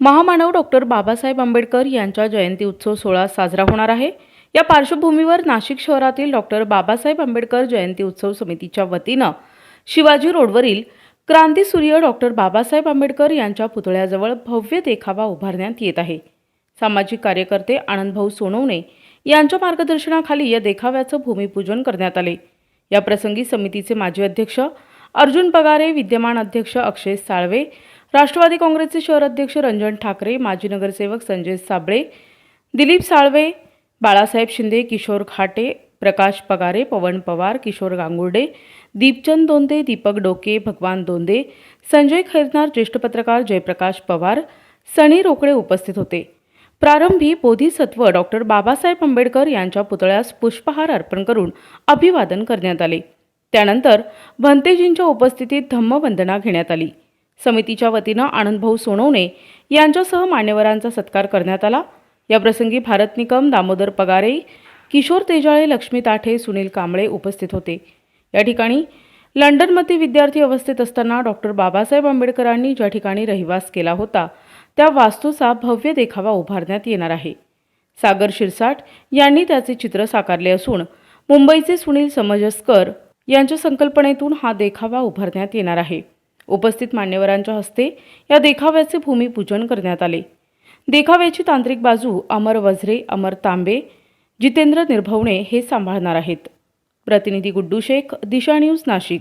महामानव डॉक्टर बाबासाहेब आंबेडकर यांच्या जयंती उत्सव सोहळा साजरा होणार आहे. या पार्श्वभूमीवर नाशिक शहरातील डॉक्टर बाबासाहेब आंबेडकर जयंती उत्सव समितीच्या वतीनं शिवाजी रोडवरील क्रांतीसूर्य डॉक्टर बाबासाहेब आंबेडकर यांच्या पुतळ्याजवळ भव्य देखावा उभारण्यात येत आहे. सामाजिक कार्यकर्ते आनंदभाऊ सोनवणे यांच्या मार्गदर्शनाखाली या देखाव्याचं भूमिपूजन करण्यात आले. या प्रसंगी समितीचे माजी अध्यक्ष अर्जुन पगारे विद्यमान अध्यक्ष अक्षय साळवे राष्ट्रवादी काँग्रेसचे शहर अध्यक्ष रंजन ठाकरे माजी नगरसेवक संजय साबळे दिलीप साळवे बाळासाहेब शिंदे किशोर खाटे प्रकाश पगारे पवन पवार किशोर गांगुर्डे दीपचंद दोंदे दीपक डोके भगवान दोंदे संजय खैरनार ज्येष्ठ पत्रकार जयप्रकाश पवार सनी रोकडे उपस्थित होते. प्रारंभी बोधिसत्व डॉक्टर बाबासाहेब आंबेडकर यांच्या पुतळ्यास पुष्पहार अर्पण करून अभिवादन करण्यात आले. त्यानंतर भंतेजींच्या उपस्थितीत धम्मवंदना घेण्यात आली. समितीच्या वतीनं आनंदभाऊ सोनवणे यांच्यासह मान्यवरांचा सत्कार करण्यात आला. याप्रसंगी भारत निकम दामोदर पगारे किशोर तेजाळे लक्ष्मी ताठे सुनील कांबळे उपस्थित होते. या ठिकाणी लंडनमध्ये विद्यार्थी अवस्थेत असताना डॉक्टर बाबासाहेब आंबेडकरांनी ज्या ठिकाणी रहिवास केला होता त्या वास्तूचा भव्य देखावा उभारण्यात येणार आहे. सागर शिरसाट यांनी त्याचे चित्र साकारले असून मुंबईचे सुनील समजस्कर यांच्या संकल्पनेतून हा देखावा उभारण्यात येणार आहे. उपस्थित मान्यवरांच्या हस्ते या देखाव्याचे भूमिपूजन करण्यात आले. देखाव्याची तांत्रिक बाजू अमर वझरे अमर तांबे जितेंद्र निर्भवणे हे सांभाळणार आहेत. प्रतिनिधी गुड्डू शेख दिशा न्यूज नाशिक.